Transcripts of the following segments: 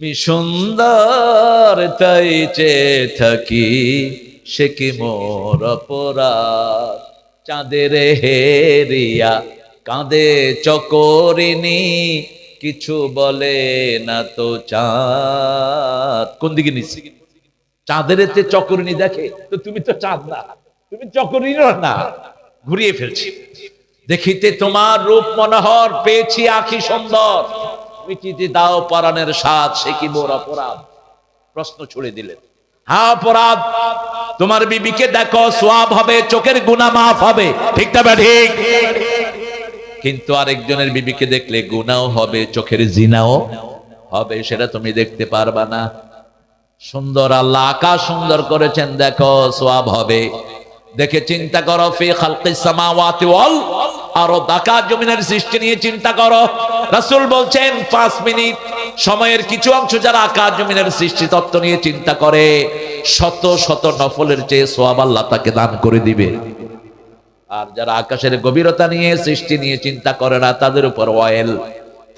আমি সুন্দর তাই চেয়ে থাকি, সে কি মোর অপরাধ? চাঁদের হেরিয়া কাঁদে চকরিনি কিছু বলে না তো চাঁদ। কোন দিকে নিচ্ছি চাঁদের চকরিনি দেখে? তো তুমি তো চাঁদ না, তুমি চকরিনি না। ঘুরিয়ে ফেলছি। দেখিতে তোমার রূপ মনোহর, পেয়েছি আখি সুন্দর। মিটিতে দাও পরাণের স্বাদ, সে কি মোর অপরাধ? প্রশ্ন ছুড়ে দিলেন। হ্যাঁ অপরাধ। তোমার বিবিকে দেখো, সোয়াব হবে, চোখের গুণা মাফ হবে। ঠিক ঠিক? কিন্তু আরেকজনের বিবিকে দেখলে হবে, চোখের জিনাও হবে, সেটা তুমি দেখতে পারবা না। সুন্দর আল্লাহ আকাশ সুন্দর করেছেন, দেখো, সোয়াব হবে। দেখে চিন্তা করো, ফি খালকিস সামাওয়াতি ওয়াল, আরও জমিনের সৃষ্টি নিয়ে চিন্তা করো। রাসূল বলছেন 5 মিনিট সময়ের কিছু অংশ যারা আকাশ জমিনের সৃষ্টি তত্ত্ব নিয়ে চিন্তা করে, শত শত নফলের চেয়ে সোয়াব আল্লাহ তাকে দান করে দিবে। আর যারা আকাশের গভীরতা নিয়ে, সৃষ্টি নিয়ে চিন্তা করে না, তাদের উপর অয়েল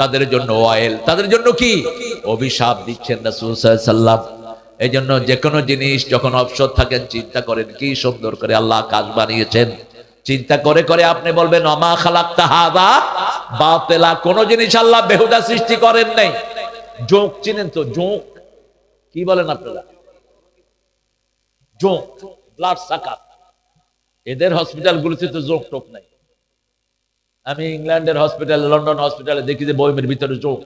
তাদের জন্য অয়েল তাদের জন্য কি? অভিশাপ দিচ্ছেন রাসূল সাল্লাম এই জন্য যে কোনো জিনিস যখন অবসর থাকেন, চিন্তা করেন, কি সুন্দর করে আল্লাহ কাজ বানিয়েছেন। চিন্তা করে করে আপনি বলবেন, অমা খালাক্তা হাদা? বাতেলা কোন জিনিস আল্লাহ বেহুদা সৃষ্টি করেন নাই। জোঁক চিনেন তো, জোঁক। কি বলেন আপনারা? জোঁক ব্লাড সাকাত এদের হসপিটালগুলোতে তো জোক টোক নাই। আমি ইংল্যান্ডের হসপিটাল, লন্ডন হসপিটালে দেখি যে বইমের ভিতরে জোক।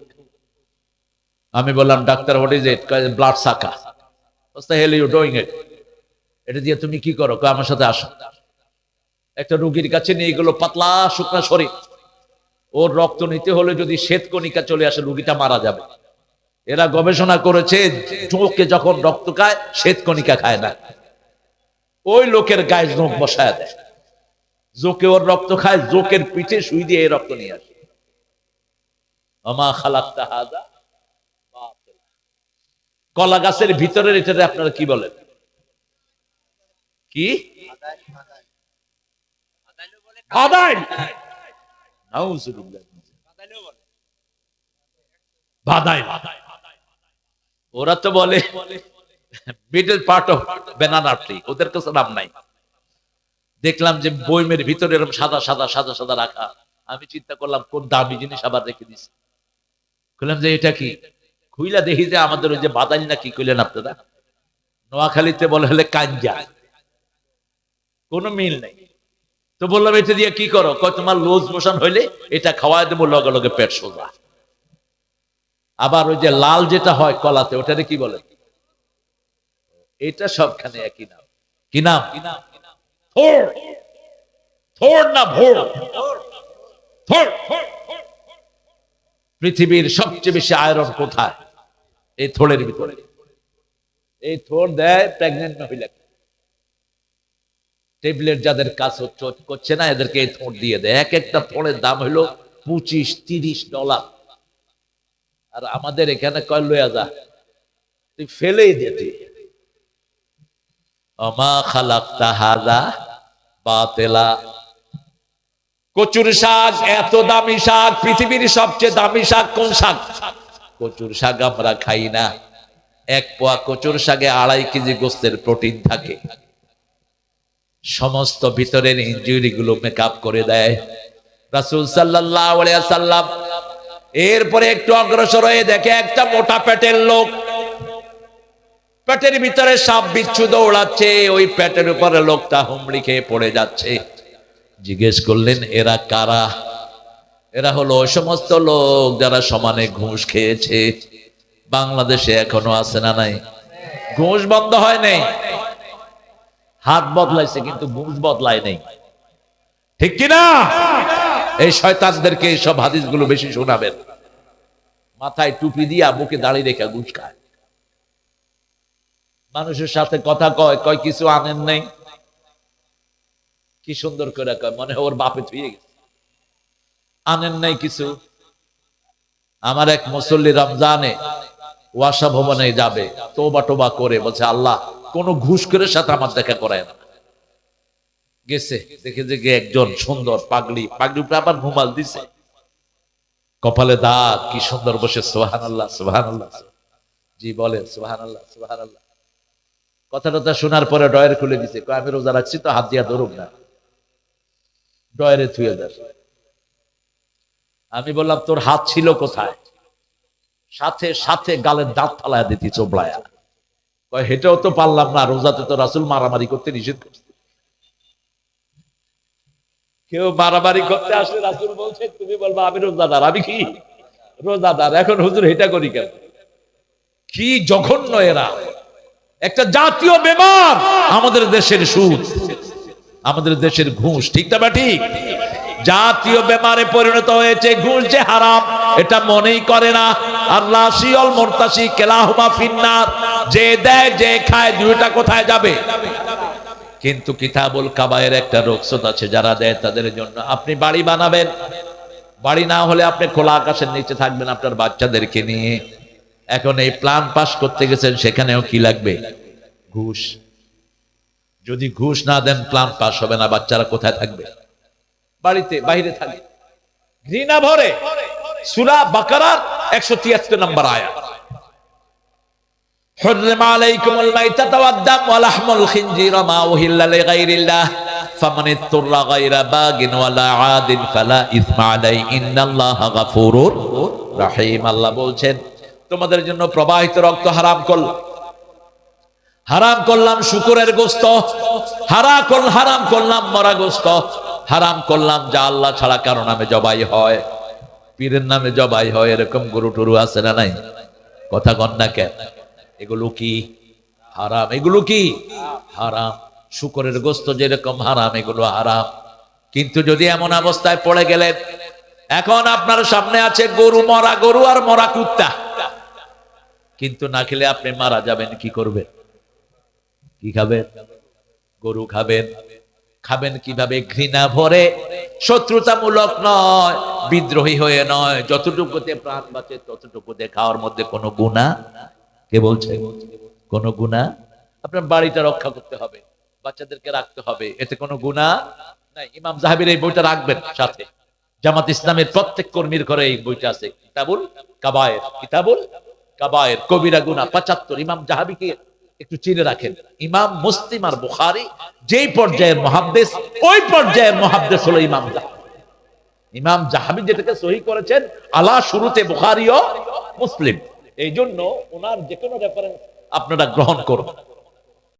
আমি বললাম, doctor what is it blood sucker hell you doing it এটা দিয়ে তুমি কি করো? আমার সাথে আসো। একটা রুগীর কাছে নিয়ে গেলো পাতলা শুকনা শরীর। ওর রক্ত নিতে হলে যদি শ্বেতকণিকা চলে আসে, রুগীটা মারা যাবে। এরা গবেষণা করেছে, চোখে যখন রক্ত খায় শ্বেতকণিকা খায় না। ওই লোকের গায়ে জোঁক বসায় দেয়। জোকে ওর রক্ত খায়, জোকের পিঠে সুই দিয়ে এই রক্ত নিয়ে আসে। আমা খালাক্তা হাজা কলা গাছের ভিতরের এটাতে আপনারা কি বলেন? কি? বাদাইল বাদাইল ওরা তো বলে middle part of banana tree ওদের কাছে নাম নাই। দেখলাম যে বইমের ভিতরে এরকম সাদা সাদা সাদা সাদা রাখা। আমি চিন্তা করলাম কোন দামি জিনিস আবার রেখে দিছি। বললাম যে এটা কি? খুইলা দেখি যে আমাদের ওই যে বাদাল না কি কইলেন আপনারা? নোয়াখালীতে বলে হলে কাঞ্জা। কোনো মিল নেই। তো বললাম, এটা দিয়ে কি করো? কয়, তোমার লোজ মোশন হইলে এটা খাওয়াই দেবো, লগে লগে পেট সোজা আবার ওই যে লাল যেটা হয় কলাতে, ওটারে কি বলে? এটা সবখানে একই নাম। কি নাম? পৃথিবীর সবচেয়ে বেশি আয়রন কোথায়? এই থোড়ের ভিতরে। এই থোড় দেয় প্রেগনেন্ট মহিলাকে। টেবলেট যাদের কাজ করছে না, এদেরকে থোড় দিয়ে দেয়। এক একটা থোড়ের দাম হলো পঁচিশ, তিরিশ ডলার। আর আমাদের এখানে কয় লয়া যা। তুই ফেলেই দে তুই অমা কচুর শাক, এত দামি শাক, পৃথিবীর সবচেয়ে দামি শাক কোন শাক? কচুর শাক আমরা খাই না। এক পোয়া কচুর শাকে আড়াই কেজি গোস্তের প্রোটিন থাকে। সমস্ত ভিতরের ইঞ্জুরি গুলো মেকআপ করে দেয়। রাসুল সাল্লাহ সাল্লাম এরপরে একটু অগ্রসর হয়ে দেখে একটা মোটা পেটের লোক। পেটের ভিতরে সাপ বিচ্ছু দৌড়াচ্ছে, ওই পেটের উপরে লোকটা হুমড়ি খেয়ে পড়ে যাচ্ছে। জিজ্ঞেস করলেন, এরা কারা? এরা হলো সমস্ত লোক যারা সমানে ঘুষ খেয়েছে। বাংলাদেশে এখনও আছে না নাই? ঘুষ বন্ধ হয় নাই। হাত বদলাইছে, কিন্তু ঘুষ বদলায় নেই। ঠিক কিনা? এই শয়তানদেরকে এইসব হাদিসগুলো বেশি শোনাবেন। মাথায় টুপি দিয়া বুকে দাঁড়িয়ে রেখে ঘুষ খায়। মানুষের সাথে কথা কয় কয়, কিছু আনেন নাই? কি সুন্দর করে কয়, মনে ওর বাপে থুয়ে গেছে। আনেন নাই কিছু? আমার এক মুসল্লি রমজানে ওয়াসা ভবনে যাবে, তোবা টোবা করে বলছে, আল্লাহ কোন ঘুষ করে সাথে আমার দেখা করায় না। গেছে, দেখে দেখে একজন সুন্দর পাগলি পাগলি উপরে আবার ঘুমাল দিছে। কপালে দাগ, কি সুন্দর বসে সোহান আল্লাহ সোহান আল্লাহ জি, বলেন সুবাহান আল্লাহ সুবাহান আল্লাহ কথা টথা শোনার পরে ডয়ের খুলে দিছে আমি রোজা রাখছি তো হাত দিয়া ধরুক না। ডয়েরে থুয়ে দেয়। আমি বললাম, তোর হাত ছিল কোথায়? সাথে সাথে গালের দাঁত ফালায় দিতি চোবলায়া হেটাও তো পারলাম না, রোজাতে তো রাসুল মারামারি করতে নিষেধ করছে। কেউ মারামারি করতে আসলে রাসুল বলছে, তুমি বলবা আমি রোজাদার, আমি কি রোজাদার? এখন হুজুর এটা করি কেন? কি জঘন্য এরা। একটা জাতীয় বেমার আমাদের দেশের সুদ, আমাদের দেশের ঘুষ, ঠিক না ঠিক? জাতীয় বেমারে পরিণত হয়েছে, ঘুষ যে হারাম, এটা মনেই করে না। কিন্তু কিতাবুল কাবায়ের একটা রোকসত আছে, যারা দেয় তাদের জন্য। আপনি বাড়ি বানাবেন, বাড়ি না হলে আপনি খোলা আকাশের নিচে থাকবেন আপনার বাচ্চাদেরকে নিয়ে। এখন এই প্ল্যান পাস করতে গেছেন, সেখানেও কি লাগবে? ঘুষ। যদি ঘুষ না দেন প্ল্যান পাস হবে না, বাচ্চারা কোথায় থাকবে? বাড়িতে, বাইরে থাকবে। ঘৃণা ভরে। সুরা বাকারার একশো তিয়াত্তর নম্বর আয়া حرم عليكم الميتة والدم ولحم الخنزير ما أهل لغير الله فمن اضطر غير باغ ولا عاد فلا إثم عليه إن الله غفور رحيم আল্লাহ বলছেন তোমাদের জন্য প্রবাহিত রক্ত হারাম করলাম হারাম করলাম শুকুরের গোস্ত হারা কর হারাম করলাম মরা গোস্ত হারাম করলাম যা আল্লাহ ছাড়া কারো নামে জবাই হয় পীরের নামে জবাই হয়, এরকম গরু টরু আছে না নাই? কথা কন না কেন? এগুলো কি হারাম? এগুলো কি হারাম? শুকরের গোস্ত যেরকম হারাম, এগুলো হারাম। কিন্তু যদি এমন অবস্থায় পড়ে গেলেন, এখন আপনার সামনে আছে গরু, মরা গরু আর মরা কুত্তা। কিন্তু না খেলে আপনি মারা যাবেন, কি করবেন? কি খাবেন? গরু খাবেন। খাবেন কীভাবে? ঘৃণা ভরে, শত্রুতামূলক নয়। বিদ্রোহী হয়ে নয়। যতটুকুতে প্রাণ বাঁচে, ততটুকুতে খাওয়ার মধ্যে কোনো গুণা? কে বলছে? কোনো গুণা? আপনার বাড়িটা রক্ষা করতে হবে, বাচ্চাদেরকে রাখতে হবে। এতে কোনো গুণা নাই। ইমাম জাহাবির এই বইটা রাখবেন সাথে। জামাত ইসলামের প্রত্যেক কর্মীর ঘরে এই বইটা আছে। কিতাবুল কাবায়ের। কিতাবুল কাবায়ের। কবিরা গুনা পঁচাত্তর। ইমাম জাহাবিকে একটু চিনে রাখেন। ইমাম মুসলিম আর বুখারি যেই পর্যায়ের মহাদ্দেশ ওই পর্যায়ের মহাদ্দেশ হলো ইমাম জাহাবি। ইমাম জাহাবি যেটাকে সহি করেছেন, আলা শুরুতে বুখারিও মুসলিম। এই জন্য ওনার যে কোনো রেফারেন্স আপনারা গ্রহণ করুন।